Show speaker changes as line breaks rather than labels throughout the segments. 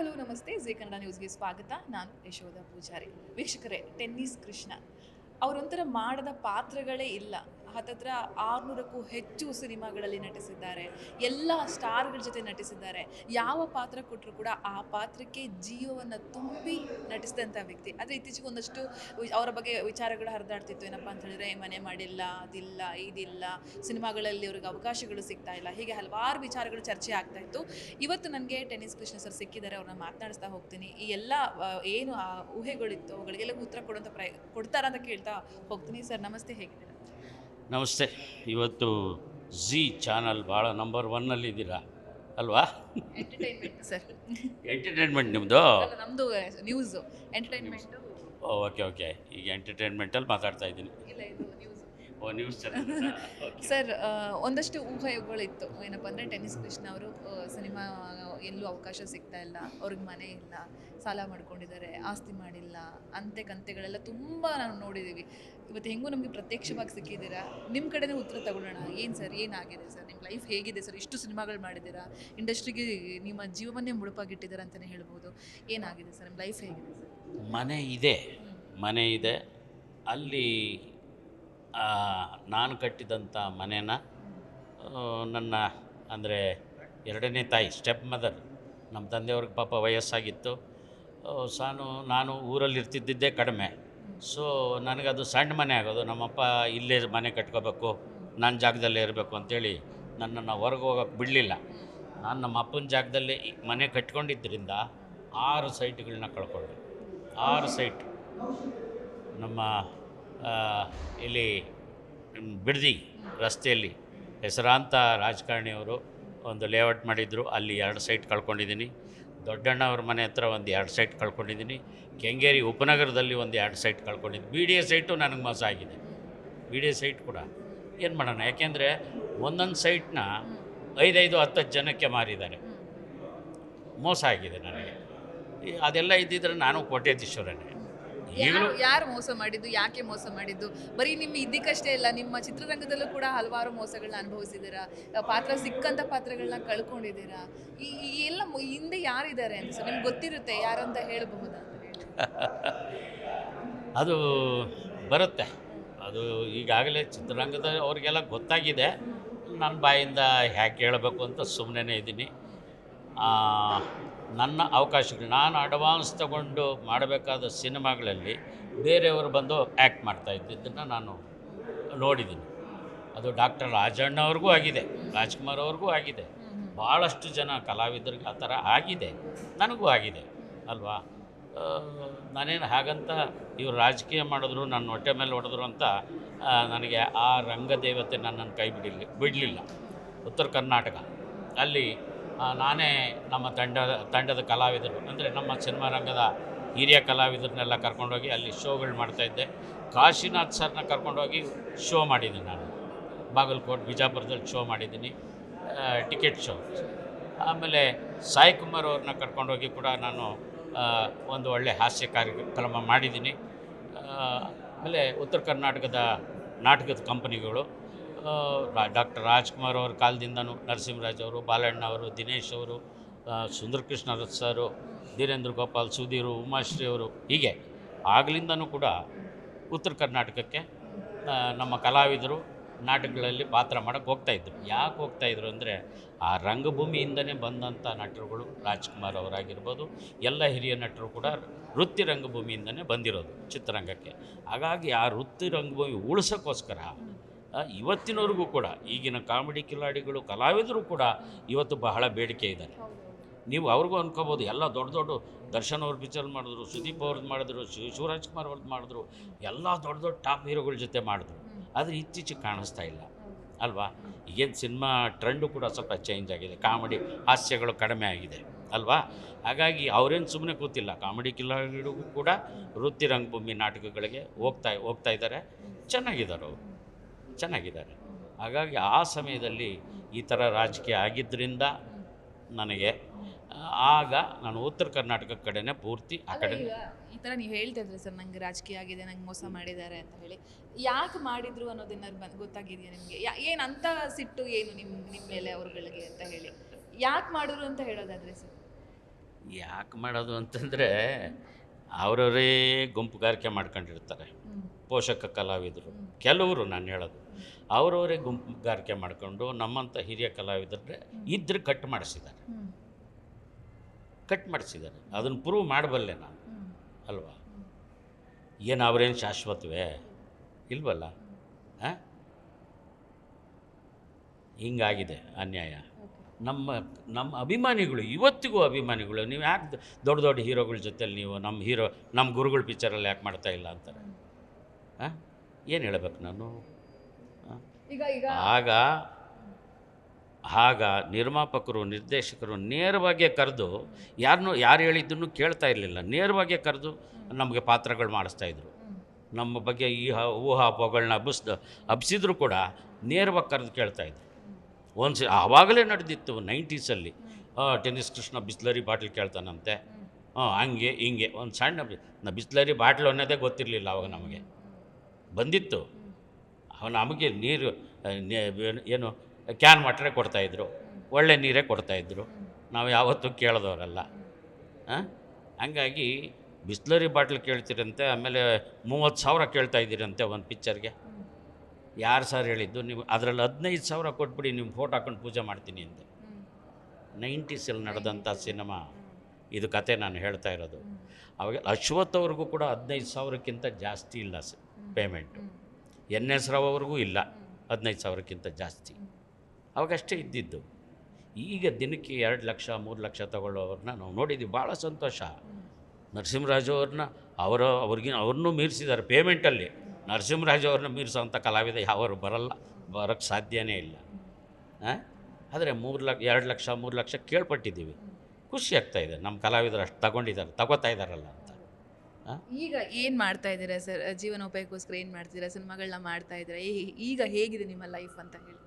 Hello, ನಮಸ್ತೆ. G Kannada ನ್ಯೂಸ್ಗೆ ಸ್ವಾಗತ. ನಾನು ಯಶೋಧ ಪೂಜಾರಿ. ವೀಕ್ಷಕರೇ, ಟೆನ್ನಿಸ್ ಕೃಷ್ಣ. ಅವರೊಂಥರ ಮಾಡದ ಪಾತ್ರಗಳೇ ಇಲ್ಲ. ಹತ್ತತ್ರ ಆರುನೂರಕ್ಕೂ ಹೆಚ್ಚು ಸಿನಿಮಾಗಳಲ್ಲಿ ನಟಿಸಿದ್ದಾರೆ. ಎಲ್ಲ ಸ್ಟಾರ್ಗಳ ಜೊತೆ ನಟಿಸಿದ್ದಾರೆ. ಯಾವ ಪಾತ್ರ ಕೊಟ್ಟರು ಕೂಡ ಆ ಪಾತ್ರಕ್ಕೆ ಜೀವವನ್ನು ತುಂಬಿ ನಟಿಸಿದಂಥ ವ್ಯಕ್ತಿ. ಆದರೆ ಇತ್ತೀಚೆಗೆ ಒಂದಷ್ಟು ಅವರ ಬಗ್ಗೆ ವಿಚಾರಗಳು ಹರಿದಾಡ್ತಿತ್ತು. ಏನಪ್ಪ ಅಂತ ಹೇಳಿದ್ರೆ ಮನೆ ಮಾಡಿಲ್ಲ, ಅದಿಲ್ಲ, ಇದಿಲ್ಲ, ಸಿನಿಮಾಗಳಲ್ಲಿ ಅವ್ರಿಗೆ ಅವಕಾಶಗಳು ಸಿಗ್ತಾ ಇಲ್ಲ. ಹೀಗೆ ಹಲವಾರು ವಿಚಾರಗಳು ಚರ್ಚೆ ಆಗ್ತಾ ಇತ್ತು. ಇವತ್ತು ನನಗೆ ಟೆನ್ನಿಸ್ ಕೃಷ್ಣ ಸರ್ ಸಿಕ್ಕಿದ್ದಾರೆ, ಅವ್ರನ್ನ ಮಾತನಾಡಿಸ್ತಾ ಹೋಗ್ತೀನಿ. ಈ ಎಲ್ಲ ಏನು, ಆ, ಊಹೆಗಳಿತ್ತು ಅವುಗಳಿಗೆಲ್ಲ ಉತ್ತರ ಕೊಡುವಂಥ ಪ್ರಯ ಕೊಡ್ತಾರ ಅಂತ ಕೇಳ್ತಾ ಹೋಗ್ತೀನಿ. ಸರ್, ನಮಸ್ತೆ, ಹೇಗಿದ್ದೀರಾ?
ನಮಸ್ತೆ. ಇವತ್ತು ಝೀ ಚಾನಲ್ ಭಾಳ ನಂಬರ್ ಒನ್ನಲ್ಲಿದ್ದೀರಾ ಅಲ್ವಾ?
Entertainment sir.
ಎಂಟರ್ಟೈನ್ಮೆಂಟ್ ನಿಮ್ಮದು
ನಮ್ಮದು ನ್ಯೂಸ್ ಎಂಟರ್ಟೈನ್ಮೆಂಟ್
ಓಕೆ ಓಕೆ ಈಗ ಎಂಟರ್ಟೈನ್ಮೆಂಟಲ್ಲಿ ಮಾತಾಡ್ತಾ ಇದ್ದೀನಿ.
ಇಲ್ಲ ಇದು ನ್ಯೂಸ್
ಓ ನ್ಯೂಸ್ ಚಾನಲ್
ಸರ್ ಒಂದಷ್ಟು ಊಹೆಗಳಿತ್ತು. ಏನಪ್ಪ ಅಂದರೆ ಟೆನ್ನಿಸ್ ಕೃಷ್ಣ ಅವರು ಸಿನಿಮಾ ಎಲ್ಲೂ ಅವಕಾಶ ಸಿಗ್ತಾ ಇಲ್ಲ. ಅವ್ರಿಗೆ ಮನೆ ಇಲ್ಲ. ಸಾಲ ಮಾಡ್ಕೊಂಡಿದ್ದಾರೆ. ಆಸ್ತಿ ಮಾಡಿಲ್ಲ. ಅಂತೆ ಕಂತೆಗಳೆಲ್ಲ ತುಂಬ ನಾವು ನೋಡಿದ್ದೀವಿ. ಇವತ್ತು ಹೆಂಗೂ ನಮಗೆ ಪ್ರತ್ಯಕ್ಷವಾಗಿ ಸಿಕ್ಕಿದ್ದೀರಾ? ನಿಮ್ಮ ಕಡೆನೇ ಉತ್ತರ ತಗೊಳ್ಳೋಣ. ಏನು ಸರ್ ಏನಾಗಿದೆ ಸರ್? ನಿಮ್ಮ ಲೈಫ್ ಹೇಗಿದೆ ಸರ್? ಇಷ್ಟು ಸಿನಿಮಾಗಳು ಮಾಡಿದ್ದೀರಾ? ಇಂಡಸ್ಟ್ರಿಗೆ ನಿಮ್ಮ ಜೀವವನ್ನೇ ಮುಳುಪಾಗಿಟ್ಟಿದ್ದೀರಾ ಅಂತಲೇ ಹೇಳ್ಬೋದು. ಏನಾಗಿದೆ ಸರ್? ನಿಮ್ಮ ಲೈಫ್ ಹೇಗಿದೆ ಸರ್?
ಮನೆ ಇದೆ. ಮನೆ ಇದೆ. ಅಲ್ಲಿ ನಾನು ಕಟ್ಟಿದಂಥ ಮನೇನ ನನ್ನ, ಅಂದರೆ ಎರಡನೇ ತಾಯಿ ಸ್ಟೆಪ್ ಮದರ್ ನಮ್ಮ ತಂದೆಯವ್ರಿಗೆ ಪಾಪ ವಯಸ್ಸಾಗಿತ್ತು. ಸಾನು, ನಾನು ಊರಲ್ಲಿ ಇರ್ತಿದ್ದಿದ್ದೇ ಕಡಿಮೆ. ಸೊ ನನಗದು ಸಣ್ಣ ಮನೆ ಆಗೋದು. ನಮ್ಮಪ್ಪ ಇಲ್ಲೇ ಮನೆ ಕಟ್ಕೋಬೇಕು ನನ್ನ ಜಾಗದಲ್ಲೇ ಇರಬೇಕು ಅಂತೇಳಿ ನನ್ನನ್ನು ಹೊರಗೆ ಹೋಗೋಕ್ಕೆ ಬಿಡಲಿಲ್ಲ. ನಾನು ನಮ್ಮ ಅಪ್ಪನ ಜಾಗದಲ್ಲಿ ಮನೆ ಕಟ್ಕೊಂಡಿದ್ದರಿಂದ ಆರು ಸೈಟ್ಗಳನ್ನ ಕಳ್ಕೊಂಡೆ. ಆರು ಸೈಟ್. ನಮ್ಮ ಇಲ್ಲಿ ಬಿಡದಿ ರಸ್ತೆಯಲ್ಲಿ ಹೆಸರಾಂತ ರಾಜಕಾರಣಿಯವರು ಒಂದು ಲೇಔಟ್ ಮಾಡಿದ್ರು. ಅಲ್ಲಿ ಎರಡು ಸೈಟ್ ಕಳ್ಕೊಂಡಿದ್ದೀನಿ. ದೊಡ್ಡಣ್ಣ ಅವ್ರ ಮನೆ ಹತ್ರ ಒಂದು ಎರಡು ಸೈಟ್ ಕಳ್ಕೊಂಡಿದ್ದೀನಿ. ಕೆಂಗೇರಿ ಉಪನಗರದಲ್ಲಿ ಒಂದು ಎರಡು ಸೈಟ್ ಕಳ್ಕೊಂಡಿದ್ದೀನಿ ಬಿ ಡಿ ಎ ಸೈಟು ನನಗೆ ಮೋಸ ಆಗಿದೆ. ಬಿ ಡಿ ಎ ಸೈಟ್ ಕೂಡ. ಏನು ಮಾಡೋಣ? ಯಾಕೆಂದರೆ ಒಂದೊಂದು ಸೈಟ್ನ ಐದೈದು ಹತ್ತು ಜನಕ್ಕೆ ಮಾರಿದ್ದಾರೆ. ಮೋಸ ಆಗಿದೆ ನನಗೆ. ಅದೆಲ್ಲ ಇದ್ದಿದ್ರೆ ನಾನು ಕೋಟ್ಯಾಧೀಶ್ವರನೇ.
ಯಾರು ಯಾರು ಮೋಸ ಮಾಡಿದ್ದು ಯಾಕೆ ಮೋಸ ಮಾಡಿದ್ದು? ಬರೀ ನಿಮ್ಮ ಇದಕ್ಕಷ್ಟೇ ಇಲ್ಲ ನಿಮ್ಮ ಚಿತ್ರರಂಗದಲ್ಲೂ ಕೂಡ ಹಲವಾರು ಮೋಸಗಳನ್ನ ಅನುಭವಿಸಿದ್ದೀರಾ? ಪಾತ್ರ ಸಿಕ್ಕಂತ ಪಾತ್ರಗಳನ್ನ ಕಳ್ಕೊಂಡಿದ್ದೀರಾ? ಈ ಎಲ್ಲ ಹಿಂದೆ ಯಾರಿದ್ದಾರೆ ಅಂತ ಸರ್? ನಿಮ್ಗೆ ಗೊತ್ತಿರುತ್ತೆ ಯಾರಂತ ಹೇಳಬಹುದಾ? ಅಂತ ಹೇಳಿ
ಅದು ಬರುತ್ತೆ. ಅದು ಈಗಾಗಲೇ ಚಿತ್ರರಂಗದ ಅವರಿಗೆಲ್ಲ ಗೊತ್ತಾಗಿದೆ. ನನ್ನ ಬಾಯಿಂದ ಹ್ಯಾಕೆ ಹೇಳಬೇಕು ಅಂತ ಸುಮ್ಮನೆ ಇದ್ದೀನಿ. ನನ್ನ ಅವಕಾಶಗಳು ನಾನು ಅಡ್ವಾನ್ಸ್ ತಗೊಂಡು ಮಾಡಬೇಕಾದ ಸಿನಿಮಾಗಳಲ್ಲಿ ಬೇರೆಯವರು ಬಂದು ಆ್ಯಕ್ಟ್ ಮಾಡ್ತಾ ಇದ್ದಿದ್ದನ್ನು ನಾನು ನೋಡಿದ್ದೀನಿ. ಅದು ಡಾಕ್ಟರ್ ರಾಜಣ್ಣ ಅವ್ರಿಗೂ ಆಗಿದೆ ರಾಜ್ಕುಮಾರ್ ಅವ್ರಿಗೂ ಆಗಿದೆ. ಭಾಳಷ್ಟು ಜನ ಕಲಾವಿದರಿಗೆ ಆ ಥರ ಆಗಿದೆ ನನಗೂ ಆಗಿದೆ ಅಲ್ವಾ? ನಾನೇನು ಹಾಗಂತ ಇವರು ರಾಜಕೀಯ ಮಾಡಿದ್ರು ನನ್ನ ಹೊಟ್ಟೆ ಮೇಲೆ ಹೊಡೆದ್ರು ಅಂತ ನನಗೆ ಆ ರಂಗದೇವತೆ ನನ್ನನ್ನು ಕೈ ಬಿಡಿಲಿ ಬಿಡಲಿಲ್ಲ. ಉತ್ತರ ಕರ್ನಾಟಕ. ಅಲ್ಲಿ ನಾನೇ ನಮ್ಮ ತಂಡ, ತಂಡದ ಕಲಾವಿದರು. ಅಂದರೆ ನಮ್ಮ ಸಿನಿಮಾ ರಂಗದ ಹಿರಿಯ ಕಲಾವಿದರನ್ನೆಲ್ಲ ಕರ್ಕೊಂಡೋಗಿ ಅಲ್ಲಿ ಶೋಗಳು ಮಾಡ್ತಾಯಿದ್ದೆ ಕಾಶಿನಾಥ್ ಸರ್ನ ಕರ್ಕೊಂಡೋಗಿ ಶೋ ಮಾಡಿದ್ದೀನಿ ನಾನು. ಬಾಗಲಕೋಟೆ, ಬಿಜಾಪುರದಲ್ಲಿ ಶೋ ಮಾಡಿದ್ದೀನಿ. Ticket show. ಆಮೇಲೆ ಸಾಯಿ ಕುಮಾರ್ ಅವ್ರನ್ನ ಕರ್ಕೊಂಡೋಗಿ ಕೂಡ ನಾನು ಒಂದು ಒಳ್ಳೆ ಹಾಸ್ಯ ಕಾರ್ಯಕ್ರಮ ಮಾಡಿದ್ದೀನಿ. ಆಮೇಲೆ ಉತ್ತರ ಕರ್ನಾಟಕದ ನಾಟಕದ ಕಂಪನಿಗಳು. ಡಾಕ್ಟರ್ ರಾಜ್ಕುಮಾರ್ ಅವ್ರ ಕಾಲದಿಂದನೂ ನರಸಿಂಹರಾಜ್ ಅವರು, ಬಾಲಣ್ಣ ಅವರು, ದಿನೇಶ್ ಅವರು ಸುಂದರಕೃಷ್ಣ ರಥ್ ಸರು, ಧೀರೇಂದ್ರ ಗೋಪಾಲ್, ಸುಧೀರು, ಉಮಾಶ್ರೀ ಅವರು, ಹೀಗೆ ಆಗಲಿಂದನೂ ಕೂಡ ಉತ್ತರ ಕರ್ನಾಟಕಕ್ಕೆ ನಮ್ಮ ಕಲಾವಿದರು ನಾಟಕಗಳಲ್ಲಿ ಪಾತ್ರ ಮಾಡೋಕ್ಕೆ ಹೋಗ್ತಾಯಿದ್ರು ಯಾಕೆ ಹೋಗ್ತಾಯಿದ್ರು ಅಂದರೆ ಆ ರಂಗಭೂಮಿಯಿಂದನೇ ಬಂದಂಥ ನಟರುಗಳು ರಾಜ್ಕುಮಾರ್ ಅವರಾಗಿರ್ಬೋದು, ಎಲ್ಲ ಹಿರಿಯ ನಟರು ಕೂಡ ವೃತ್ತಿ ರಂಗಭೂಮಿಯಿಂದನೇ ಬಂದಿರೋದು ಚಿತ್ರರಂಗಕ್ಕೆ. ಹಾಗಾಗಿ ಆ ವೃತ್ತಿ ರಂಗಭೂಮಿ ಉಳಿಸೋಕ್ಕೋಸ್ಕರ ಇವತ್ತಿನವರೆಗೂ ಕೂಡ, ಈಗಿನ ಕಾಮಿಡಿ ಕಿಲಾಡಿಗಳು, ಕಲಾವಿದರು ಕೂಡ ಇವತ್ತು ಬಹಳ ಬೇಡಿಕೆ ಇದ್ದಾರೆ. ನೀವು ಅವ್ರಿಗೂ ಅನ್ಕೋಬೋದು, ಎಲ್ಲ ದೊಡ್ಡ ದೊಡ್ಡ ದರ್ಶನ್ ಅವ್ರ ಪಿಕ್ಚರ್ ಮಾಡಿದ್ರು, ಸುದೀಪ್ ಅವ್ರದ್ದು ಮಾಡಿದ್ರು ಶಿವ ಕುಮಾರ್ ಅವ್ರದ್ದು ಮಾಡಿದ್ರು, ಎಲ್ಲ ದೊಡ್ಡ ದೊಡ್ಡ ಟಾಪ್ ಹೀರೋಗಳ ಜೊತೆ ಮಾಡಿದ್ರು. ಆದರೆ ಇತ್ತೀಚೆಗೆ ಕಾಣಿಸ್ತಾ ಇಲ್ಲ. ಅಲ್ವಾ? ಈಗೇನು ಸಿನಿಮಾ ಟ್ರೆಂಡು ಕೂಡ ಸ್ವಲ್ಪ ಚೇಂಜ್ ಆಗಿದೆ, ಕಾಮಿಡಿ ಹಾಸ್ಯಗಳು ಕಡಿಮೆ ಆಗಿದೆ. ಅಲ್ವಾ? ಹಾಗಾಗಿ ಅವರೇನು ಸುಮ್ಮನೆ ಕೂತಿಲ್ಲ, ಕಾಮಿಡಿ ಕಿಲಾಡಿಗಳಿಗೂ ಕೂಡ ವೃತ್ತಿ ರಂಗಭೂಮಿ ನಾಟಕಗಳಿಗೆ ಹೋಗ್ತಾ ಹೋಗ್ತಾ ಇದ್ದಾರೆ. ಚೆನ್ನಾಗಿದ್ದಾರೆ ಅವರು. ಚೆನ್ನಾಗಿದ್ದಾರೆ. ಹಾಗಾಗಿ ಆ ಸಮಯದಲ್ಲಿ ಈ ಥರ ರಾಜಕೀಯ ಆಗಿದ್ದರಿಂದ ನನಗೆ ಆಗ ನಾನು ಉತ್ತರ ಕರ್ನಾಟಕ ಕಡೆನೇ ಪೂರ್ತಿ ಆ ಕಡೆ
ಈ ಥರ ನೀವು ಹೇಳ್ತಾ ಇದ್ರಿ ಸರ್ ನಂಗೆ ರಾಜಕೀಯ ಆಗಿದೆ ನಂಗೆ ಮೋಸ ಮಾಡಿದ್ದಾರೆ ಅಂತ ಹೇಳಿ. ಯಾಕೆ ಮಾಡಿದ್ರು ಅನ್ನೋದನ್ನ ಬಂದು ಗೊತ್ತಾಗಿದೆಯಾ ನಿಮಗೆ? ಏನು ಅಂತ ಸಿಟ್ಟು ಏನು ನಿಮ್ಮ ನಿಮ್ಮ ಮೇಲೆ ಅವ್ರಗಳಿಗೆ ಅಂತ ಹೇಳಿ? ಯಾಕೆ ಮಾಡಿದ್ರು ಅಂತ ಹೇಳೋದಾದ್ರೆ ಸರ್?
ಯಾಕೆ ಮಾಡೋದು ಅಂತಂದರೆ ಅವರವರೇ ಗುಂಪುಗಾರಿಕೆ ಮಾಡ್ಕೊಂಡಿರ್ತಾರೆ. ಪೋಷಕ ಕಲಾವಿದರು. ಕೆಲವರು ನಾನು ಹೇಳೋದು. ಅವರವರೇ ಗುಂಪುಗಾರಿಕೆ ಮಾಡಿಕೊಂಡು ನಮ್ಮಂಥ ಹಿರಿಯ ಕಲಾವಿದರೇ ಇದ್ರೆ ಕಟ್ ಮಾಡಿಸಿದ್ದಾರೆ. ಕಟ್ ಮಾಡಿಸಿದ್ದಾರೆ. ಅದನ್ನು ಪ್ರೂವ್ ಮಾಡಬಲ್ಲೆ ನಾನು. ಅಲ್ವಾ? ಏನು ಅವರೇನು ಶಾಶ್ವತವೇ? ಇಲ್ವಲ್ಲ? ಹಾಂ ಹಿಂಗಾಗಿದೆ ಅನ್ಯಾಯ. ನಮ್ಮ ನಮ್ಮ ಅಭಿಮಾನಿಗಳು ಇವತ್ತಿಗೂ ಅಭಿಮಾನಿಗಳು ನೀವು ಯಾಕೆ ದೊಡ್ಡ ದೊಡ್ಡ ಹೀರೋಗಳ ಜೊತೆಲಿ ನೀವು ನಮ್ಮ ಹೀರೋ ನಮ್ಮ ಗುರುಗಳ ಪಿಕ್ಚರಲ್ಲಿ ಯಾಕೆ ಮಾಡ್ತಾ ಇಲ್ಲ ಅಂತಾರೆ? ಏನು ಹೇಳಬೇಕು ನಾನು? ಆಗ ಆಗ ನಿರ್ಮಾಪಕರು ನಿರ್ದೇಶಕರು ನೇರವಾಗಿ ಕರೆದು ಯಾರನ್ನೂ ಯಾರು ಹೇಳಿದ್ದನ್ನು ಕೇಳ್ತಾ ಇರಲಿಲ್ಲ. ನೇರವಾಗಿ ಕರೆದು ನಮಗೆ ಪಾತ್ರಗಳು ಮಾಡಿಸ್ತಾಯಿದ್ರು ನಮ್ಮ ಬಗ್ಗೆ ಈ ಊಹಾ ಊಹಾಪೋಹಗಳನ್ನ ಹಬ್ಬಿಸ್ ಹಬ್ಬಿಸಿದ್ರು ಕೂಡ ನೇರವಾಗಿ ಕರೆದು ಕೇಳ್ತಾಯಿದ್ರು ಒಂದು ಸ ಆವಾಗಲೇ ನಡೆದಿತ್ತು ನೈಂಟೀಸಲ್ಲಿ. ಟೆನ್ನಿಸ್ ಕೃಷ್ಣ ಬಿಸ್ಲರಿ ಬಾಟ್ಲ್ ಕೇಳ್ತಾನಂತೆ. ಹಾಂ ಹಂಗೆ ಹಿಂಗೆ ಒಂದು ಸಣ್ಣ ಬಿಸ್ಲರಿ ಬಾಟ್ಲು ಅನ್ನೋದೇ ಗೊತ್ತಿರಲಿಲ್ಲ ಅವಾಗ ನಮಗೆ. ಬಂದಿತ್ತು. ನಮಗೆ ನೀರು ಏನು- ಕ್ಯಾನ್ ವಾಟ್ರೇ ಕೊಡ್ತಾಯಿದ್ರು ಒಳ್ಳೆ ನೀರೇ ಕೊಡ್ತಾಯಿದ್ರು ನಾವು ಯಾವತ್ತೂ ಕೇಳಿದವರಲ್ಲ. ಹಂಗಾಗಿ ಬಿಸ್ಲರಿ ಬಾಟ್ಲ್ ಕೇಳ್ತೀರಂತೆ, ಆಮೇಲೆ ಮೂವತ್ತು ಸಾವಿರ ಕೇಳ್ತಾ ಇದ್ದೀರಂತೆ ಒಂದು ಪಿಕ್ಚರ್ಗೆ. ಯಾರು ಸರ್ ಹೇಳಿದ್ದು? ನೀವು ಅದರಲ್ಲಿ ಹದಿನೈದು ಸಾವಿರ ಕೊಟ್ಬಿಡಿ ನಿಮ್ಮ ಫೋಟೋ ಹಾಕೊಂಡು ಪೂಜೆ ಮಾಡ್ತೀನಿ ಅಂತೆ ನೈಂಟೀಸಲ್ಲಿ ನಡೆದಂಥ ಸಿನಿಮಾ. ಇದು ಕತೆ ನಾನು ಹೇಳ್ತಾ ಇರೋದು. ಅವಾಗ ಅಶ್ವಥ್ ಅವ್ರಿಗೂ ಕೂಡ ಹದಿನೈದು ಸಾವಿರಕ್ಕಿಂತ ಜಾಸ್ತಿ ಇಲ್ಲ ಸ ಪೇಮೆಂಟು. ಎನ್ ಎಸ್ ರಾವ್ ಅವ್ರಿಗೂ ಇಲ್ಲ. ಹದಿನೈದು ಸಾವಿರಕ್ಕಿಂತ ಜಾಸ್ತಿ. ಅವಾಗಷ್ಟೇ ಇದ್ದಿದ್ದು. ಈಗ ದಿನಕ್ಕೆ ಎರಡು ಲಕ್ಷ ಮೂರು ಲಕ್ಷ ತಗೊಳ್ಳೋವ್ರನ್ನ ನಾವು ನೋಡಿದ್ದೀವಿ ಭಾಳ ಸಂತೋಷ. ನರಸಿಂಹರಾಜು ಅವ್ರನ್ನ ಅವರ ಅವ್ರಿಗಿನ ಅವ್ರನ್ನೂ ಮೀರಿಸಿದ್ದಾರೆ ಪೇಮೆಂಟಲ್ಲಿ. ನರಸಿಂಹರಾಜು ಅವ್ರನ್ನ ಮೀರಿಸೋವಂಥ ಕಲಾವಿದ ಯಾವರು ಬರಲ್ಲ ಬರೋಕ್ಕೆ ಸಾಧ್ಯವೇ ಇಲ್ಲ. ಆದರೆ ಮೂರು ಲಕ್ಷ ಎರಡು ಲಕ್ಷ ಮೂರು ಲಕ್ಷ ಕೇಳ್ಪಟ್ಟಿದ್ದೀವಿ. ಖುಷಿ ಆಗ್ತಾಯಿದೆ ನಮ್ಮ ಕಲಾವಿದರು ಅಷ್ಟು ತಗೊಂಡಿದ್ದಾರೆ ತಗೋತಾ ಇದ್ದಾರಲ್ಲ.
ಈಗ ಏನು ಮಾಡ್ತಾ ಇದ್ದೀರಾ ಸರ್ ಜೀವನೋಪಾಯಕ್ಕೋಸ್ಕರ ಏನು ಮಾಡ್ತೀರಾ ಸಿನಿಮಾಗಳನ್ನ ಮಾಡ್ತಾ ಇದ್ದೀರಾ? ಈಗ ಹೇಗಿದೆ ನಿಮ್ಮ ಲೈಫ್ ಅಂತ ಹೇಳಿ.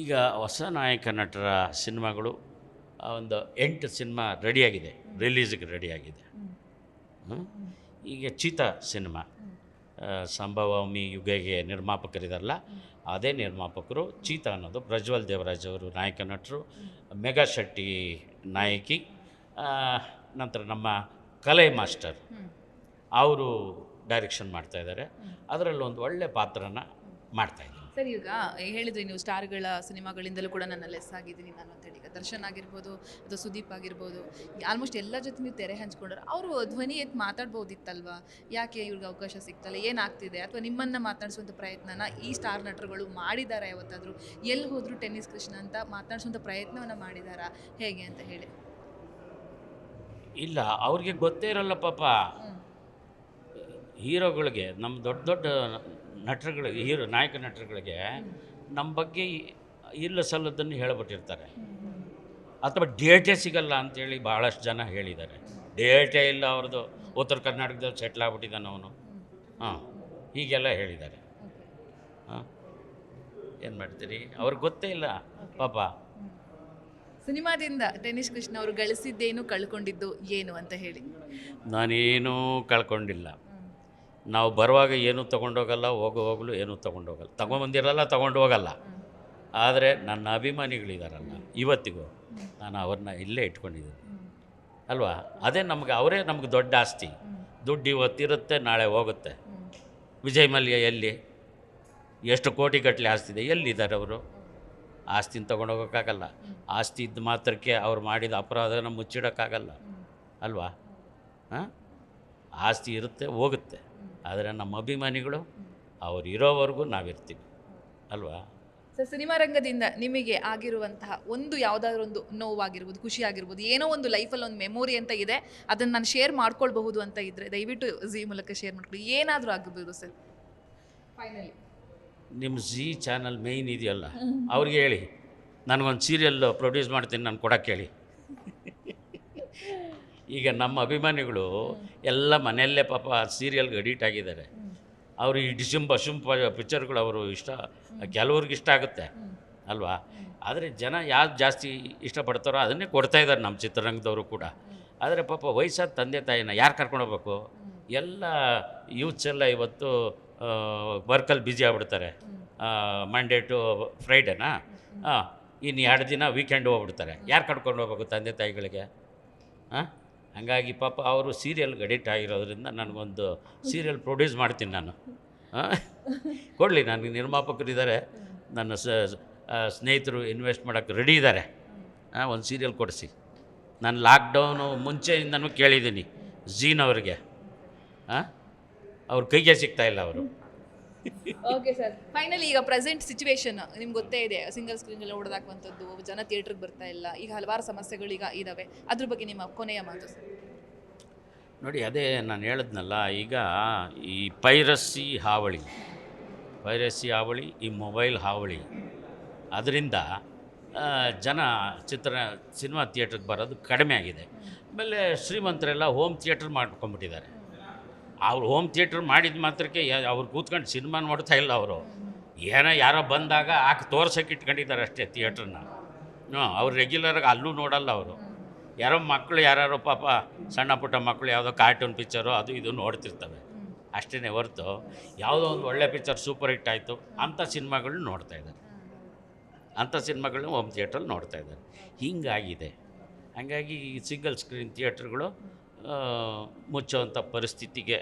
ಈಗ ಹೊಸ ನಾಯಕ ನಟರ ಸಿನಿಮಾಗಳು ಒಂದು ಎಂಟು ಸಿನಿಮಾ ರೆಡಿಯಾಗಿದೆ ರಿಲೀಸ್ಗೆ ರೆಡಿಯಾಗಿದೆ? ಈಗ ಚೀತಾ ಸಿನಿಮಾ. ಸಂಭವಮಿ ಯುಗಗೆ ನಿರ್ಮಾಪಕರಿದಾರಲ್ಲ ಅದೇ ನಿರ್ಮಾಪಕರು ಚೀತಾ ಅನ್ನೋದು. ಪ್ರಜ್ವಲ್ ದೇವರಾಜ್ ಅವರು ನಾಯಕ ನಟರು ಮೆಗಾ ಶೆಟ್ಟಿ ನಾಯಕಿ ನಂತರ ನಮ್ಮ ಕಲೆ ಮಾಸ್ಟರ್. ಅವರು ಡೈರೆಕ್ಷನ್ ಮಾಡ್ತಾ ಇದ್ದಾರೆ. ಒಂದು ಒಳ್ಳೆ ಪಾತ್ರನ ಮಾಡ್ತಾ ಇದ್ದೀನಿ.
ಸರ್ ಈಗ ಹೇಳಿದ್ರಿ ನೀವು ಸ್ಟಾರ್ಗಳ ಸಿನಿಮಾಗಳಿಂದಲೂ ಕೂಡ ನನ್ನ ಲೆಸ್ ಆಗಿದ್ದೀನಿ ನಾನು ಅಂತ ಹೇಳಿ. ಈಗ ದರ್ಶನ್ ಆಗಿರ್ಬೋದು ಅಥವಾ ಸುದೀಪ್ ಆಗಿರ್ಬೋದು ಆಲ್ಮೋಸ್ಟ್ ಎಲ್ಲ ಜೊತೆ ನೀವು ತೆರೆ ಹಂಚ್ಕೊಂಡ್ರೆ ಅವರು ಧ್ವನಿ ಎತ್ತು ಮಾತಾಡ್ಬೋದಿತ್ತಲ್ವಾ? ಯಾಕೆ ಇವ್ರಿಗೆ ಅವಕಾಶ ಸಿಗ್ತಲ್ಲ ಏನಾಗ್ತಿದೆ? ಅಥವಾ ನಿಮ್ಮನ್ನು ಮಾತಾಡಿಸುವಂಥ ಪ್ರಯತ್ನನ ಈ ಸ್ಟಾರ್ ನಟರುಗಳು ಮಾಡಿದ್ದಾರೆ ಯಾವತ್ತಾದರೂ? ಎಲ್ಲಿ ಹೋದರೂ ಟೆನ್ನಿಸ್ ಕೃಷ್ಣ ಅಂತ ಮಾತಾಡಿಸುವಂಥ ಪ್ರಯತ್ನವನ್ನು ಮಾಡಿದಾರಾ? ಹೇಗೆ ಅಂತ ಹೇಳಿ.
ಇಲ್ಲ ಅವ್ರಿಗೆ ಗೊತ್ತೇ ಇರಲ್ಲ ಪಾಪ. ಹೀರೋಗಳಿಗೆ ನಮ್ಮ ದೊಡ್ಡ ದೊಡ್ಡ ನಟರುಗಳಿಗೆ ಹೀರೋ ನಾಯಕ ನಟರುಗಳಿಗೆ ನಮ್ಮ ಬಗ್ಗೆ ಇಲ್ಲ ಸಲ್ಲದನ್ನು ಹೇಳಿಬಿಟ್ಟಿರ್ತಾರೆ. ಅಥವಾ ಡೇಟೇ ಸಿಗಲ್ಲ ಅಂತೇಳಿ ಭಾಳಷ್ಟು ಜನ ಹೇಳಿದ್ದಾರೆ. ಡೇಟೇ ಇಲ್ಲ ಅವ್ರದ್ದು. ಉತ್ತರ ಕರ್ನಾಟಕದಲ್ಲಿ ಸೆಟ್ಲ್ ಆಗ್ಬಿಟ್ಟಿದ್ದಾನೆ ಅವನು. ಹಾಂ ಹೀಗೆಲ್ಲ ಹೇಳಿದ್ದಾರೆ. ಹಾಂ ಏನು ಮಾಡ್ತೀರಿ? ಅವ್ರಿಗೆ ಗೊತ್ತೇ ಇಲ್ಲ. ಪಾಪ.
ಸಿನಿಮಾದಿಂದ ಟೆನಿಸ್ ಕೃಷ್ಣ ಅವರು ಗಳಿಸಿದ್ದೇನು ಕಳ್ಕೊಂಡಿದ್ದು ಏನು ಅಂತ ಹೇಳಿ.
ನಾನೇನೂ ಕಳ್ಕೊಂಡಿಲ್ಲ. ನಾವು ಬರುವಾಗ ಏನೂ ತೊಗೊಂಡೋಗಲ್ಲ ಹೋಗುವಾಗಲೂ ಏನೂ ತೊಗೊಂಡೋಗಲ್ಲ. ತೊಗೊಂಬಂದಿರಲ್ಲ ತೊಗೊಂಡು ಹೋಗಲ್ಲ ಆದರೆ ನನ್ನ ಅಭಿಮಾನಿಗಳಿದಾರಲ್ಲ, ಇವತ್ತಿಗೂ ನಾನು ಅವ್ರನ್ನ ಇಲ್ಲೇ ಇಟ್ಕೊಂಡಿದ್ದೀನಿ. ಅಲ್ವಾ? ಅದೇ ನಮಗೆ, ಅವರೇ ನಮ್ಗೆ ದೊಡ್ಡ ಆಸ್ತಿ. ದುಡ್ಡು ಇವತ್ತಿರುತ್ತೆ, ನಾಳೆ ಹೋಗುತ್ತೆ. ವಿಜಯ್ ಮಲ್ಯ ಎಲ್ಲಿ? ಎಷ್ಟು ಕೋಟಿ ಗಟ್ಟಲೆ ಆಸ್ತಿ ಇದೆ, ಎಲ್ಲಿದ್ದಾರೆ ಅವರು? ಆಸ್ತಿನ ತೊಗೊಂಡೋಗೋಕ್ಕಾಗಲ್ಲ. ಆಸ್ತಿ ಇದ್ದ ಮಾತ್ರಕ್ಕೆ ಅವ್ರು ಮಾಡಿದ ಅಪರಾಧನ ಮುಚ್ಚಿಡೋಕ್ಕಾಗಲ್ಲ. ಅಲ್ವಾ? ಹಾಂ? ಆಸ್ತಿ ಇರುತ್ತೆ, ಹೋಗುತ್ತೆ. ಆದರೆ ನಮ್ಮ ಅಭಿಮಾನಿಗಳು ಅವ್ರು ಇರೋವರೆಗೂ ನಾವಿರ್ತೀವಿ. ಅಲ್ವಾ?
ಸರ್ ಸಿನಿಮಾ ರಂಗದಿಂದ ನಿಮಗೆ ಆಗಿರುವಂತಹ ಒಂದು ಯಾವುದಾದ್ರೂ ಒಂದು ನೋವಾಗಿರ್ಬೋದು ಖುಷಿ ಆಗಿರ್ಬೋದು ಏನೋ ಒಂದು ಲೈಫಲ್ಲಿ ಒಂದು ಮೆಮೊರಿ ಅಂತ ಇದೆ ಅದನ್ನು ನಾನು ಶೇರ್ ಮಾಡ್ಕೊಳ್ಬಹುದು ಅಂತ ಇದ್ದರೆ ದಯವಿಟ್ಟು ಝೀ ಮೂಲಕ ಶೇರ್ ಮಾಡ್ಕೊಳ್ಳಿ. ಏನಾದರೂ ಆಗಬಹುದು ಸರ್ ಫೈನಲಿ
ನಿಮ್ಮ ಜಿ ಚಾನಲ್ ಮೇಯ್ನ್ ಇದೆಯಲ್ಲ ಅವ್ರಿಗೆ ಹೇಳಿ. ನನಗೊಂದು ಸೀರಿಯಲ್ ಪ್ರೊಡ್ಯೂಸ್ ಮಾಡ್ತೀನಿ ನಾನು ಕೊಡೋಕ್ಕೆ ಹೇಳಿ. ಈಗ ನಮ್ಮ ಅಭಿಮಾನಿಗಳು ಎಲ್ಲ ಮನೆಯಲ್ಲೇ ಪಾಪ ಸೀರಿಯಲ್ಗೆ ಅಡಿಟ್ ಆಗಿದ್ದಾರೆ. ಅವರು ಈ ಡಿಶುಂಬ ಶುಂಪ ಪಿಕ್ಚರ್ಗಳು ಅವರು ಇಷ್ಟ, ಕೆಲವ್ರಿಗೆ ಇಷ್ಟ ಆಗುತ್ತೆ, ಅಲ್ವಾ? ಆದರೆ ಜನ ಯಾವ್ದು ಜಾಸ್ತಿ ಇಷ್ಟಪಡ್ತಾರೋ ಅದನ್ನೇ ಕೊಡ್ತಾ ಇದ್ದಾರೆ ನಮ್ಮ ಚಿತ್ರರಂಗದವರು ಕೂಡ. ಆದರೆ ಪಾಪ ವಯಸ್ಸಾದ ತಂದೆ ತಾಯಿನ ಯಾರು ಕರ್ಕೊಂಡು ಹೋಗ್ಬೇಕು? ಎಲ್ಲ ಯೂತ್ಸ್ ಎಲ್ಲ ಇವತ್ತು ವರ್ಕಲ್ಲಿ ಬ್ಯುಸಿ ಆಗ್ಬಿಡ್ತಾರೆ. ಮಂಡೇ ಟು ಫ್ರೈಡೇನಾ ಹಾಂ ಇನ್ನು ಎರಡು ದಿನ ವೀಕೆಂಡ್ ಹೋಗ್ಬಿಡ್ತಾರೆ. ಯಾರು ಕರ್ಕೊಂಡು ಹೋಗ್ಬೇಕು ತಂದೆ ತಾಯಿಗಳಿಗೆ? ಹಾಂ ಹಾಗಾಗಿ ಪಾಪ ಅವರು ಸೀರಿಯಲ್ ಅಡಿಕ್ಟ್ ಆಗಿರೋದ್ರಿಂದ ನನಗೊಂದು ಸೀರಿಯಲ್ ಪ್ರೊಡ್ಯೂಸ್ ಮಾಡ್ತೀನಿ ನಾನು. ಕೊಡಲಿ, ನನಗೆ ನಿರ್ಮಾಪಕರು ಇದ್ದಾರೆ ನನ್ನ ಸ ಸ್ನೇಹಿತರು ಇನ್ವೆಸ್ಟ್ ಮಾಡೋಕ್ಕೆ ರೆಡಿ ಇದ್ದಾರೆ ಒಂದು ಸೀರಿಯಲ್ ಕೊಡಿಸಿ. ನಾನು ಲಾಕ್ಡೌನು ಮುಂಚೆಯಿಂದನೂ ಕೇಳಿದ್ದೀನಿ ಝೀನವ್ರಿಗೆ ಹಾಂ? ಅವ್ರ ಕೈಗೆ ಸಿಗ್ತಾ ಇಲ್ಲ ಅವರು.
ಓಕೆ ಸರ್ ಫೈನಲಿ ಈಗ ಪ್ರೆಸೆಂಟ್ ಸಿಚುವೇಶನ್ ನಿಮ್ಗೆ ಗೊತ್ತೇ ಇದೆ ಸಿಂಗಲ್ ಸ್ಕ್ರೀನ್ ಎಲ್ಲ ಓಡದಾಕುವಂಥದ್ದು ಜನ ಥಿಯೇಟ್ರಿಗೆ ಬರ್ತಾ ಇಲ್ಲ, ಈಗ ಹಲವಾರು ಸಮಸ್ಯೆಗಳು ಈಗ ಇದಾವೆ. ಅದ್ರ ಬಗ್ಗೆ ನಿಮ್ಮ ಕೊನೆಯ ಮಾತು ಸರ್
ನೋಡಿ, ಅದೇ ನಾನು ಹೇಳಿದ್ನಲ್ಲ, ಈಗ ಈ ಪೈರಸಿ ಹಾವಳಿ ಪೈರಸಿ ಹಾವಳಿ, ಈ ಮೊಬೈಲ್ ಹಾವಳಿ, ಅದರಿಂದ ಜನ ಚಿತ್ರ ಸಿನಿಮಾ ಥಿಯೇಟ್ರಿಗೆ ಬರೋದು ಕಡಿಮೆ ಆಗಿದೆ. ಆಮೇಲೆ ಶ್ರೀಮಂತರೆಲ್ಲ ಹೋಮ್ ಥಿಯೇಟ್ರ್ ಮಾಡ್ಕೊಂಡ್ಬಿಟ್ಟಿದ್ದಾರೆ. ಅವ್ರು ಹೋಮ್ ಥಿಯೇಟ್ರ್ ಮಾಡಿದ ಮಾತ್ರಕ್ಕೆ ಅವ್ರು ಕೂತ್ಕೊಂಡು ಸಿನಿಮಾ ನೋಡ್ತಾ ಇಲ್ಲ ಅವರು. ಏನೋ ಯಾರೋ ಬಂದಾಗ ಹಾಕಿ ತೋರ್ಸೋಕೆ ಇಟ್ಕೊಂಡಿದ್ದಾರೆ ಅಷ್ಟೇ ಥಿಯೇಟ್ರನ್ನ ಹ್ಞೂ ಅವ್ರು ರೆಗ್ಯುಲರಾಗಿ ಅಲ್ಲೂ ನೋಡಲ್ಲ ಅವರು. ಯಾರೋ ಮಕ್ಕಳು ಯಾರ್ಯಾರೋ ಪಾಪ ಸಣ್ಣ ಪುಟ್ಟ ಮಕ್ಕಳು ಯಾವುದೋ ಕಾರ್ಟೂನ್ ಪಿಕ್ಚರು ಅದು ಇದು ನೋಡ್ತಿರ್ತವೆ ಅಷ್ಟೇ ಹೊರತು ಯಾವುದೋ ಒಂದು ಒಳ್ಳೆ ಪಿಕ್ಚರ್ ಸೂಪರ್ ಹಿಟ್ ಆಯಿತು, ಅಂಥ ಸಿನಿಮಾಗಳನ್ನ ನೋಡ್ತಾ ಇದ್ದಾರೆ. ಅಂಥ ಸಿನಿಮಾಗಳನ್ನ ಹೋಮ್ ಥಿಯೇಟ್ರಲ್ಲಿ ನೋಡ್ತಾ ಇದ್ದಾರೆ. ಹೀಗಾಗಿದೆ. ಹಾಗಾಗಿ ಈ ಸಿಂಗಲ್ ಸ್ಕ್ರೀನ್ ಥಿಯೇಟ್ರ್ಗಳು ಮುಚ್ಚುವಂಥ ಪರಿಸ್ಥಿತಿಗೆ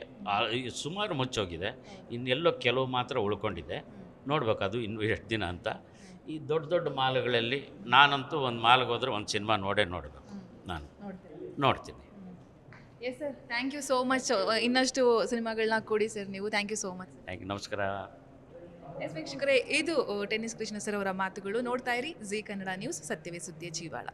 ಸುಮಾರು ಮುಚ್ಚೋಗಿದೆ. ಇನ್ನೆಲ್ಲೋ ಕೆಲವು ಮಾತ್ರ ಉಳ್ಕೊಂಡಿದೆ. ನೋಡ್ಬೇಕು ಅದು ಇನ್ನು ಎಷ್ಟು ದಿನ ಅಂತ. ಈ ದೊಡ್ಡ ದೊಡ್ಡ ಮಾಲ್ಗಳಲ್ಲಿ ನಾನಂತೂ ಒಂದು ಮಾಲ್ಗೆ ಹೋದ್ರೆ ಒಂದು ಸಿನಿಮಾ ನೋಡೇ ನೋಡಬೇಕು. ನಾನು. ನೋಡ್ತೀನಿ.
Yes sir thank you so much ಇನ್ನಷ್ಟು ಸಿನಿಮಾಗಳನ್ನ ಕೊಡಿ ಸರ್ ನೀವು. Thank you so much
thank you ನಮಸ್ಕಾರ.
ಎಸ್ ವೀಕ್ಷಕರೇ ಇದು ಟೆನ್ನಿಸ್ ಕೃಷ್ಣ ಸರ್ ಅವರ ಮಾತುಗಳು. ನೋಡ್ತಾ ಇರಿ ಜಿ ಕನ್ನಡ ನ್ಯೂಸ್ ಸತ್ಯವೇ ಸುದ್ದಿಯ ಜೀವಾಳ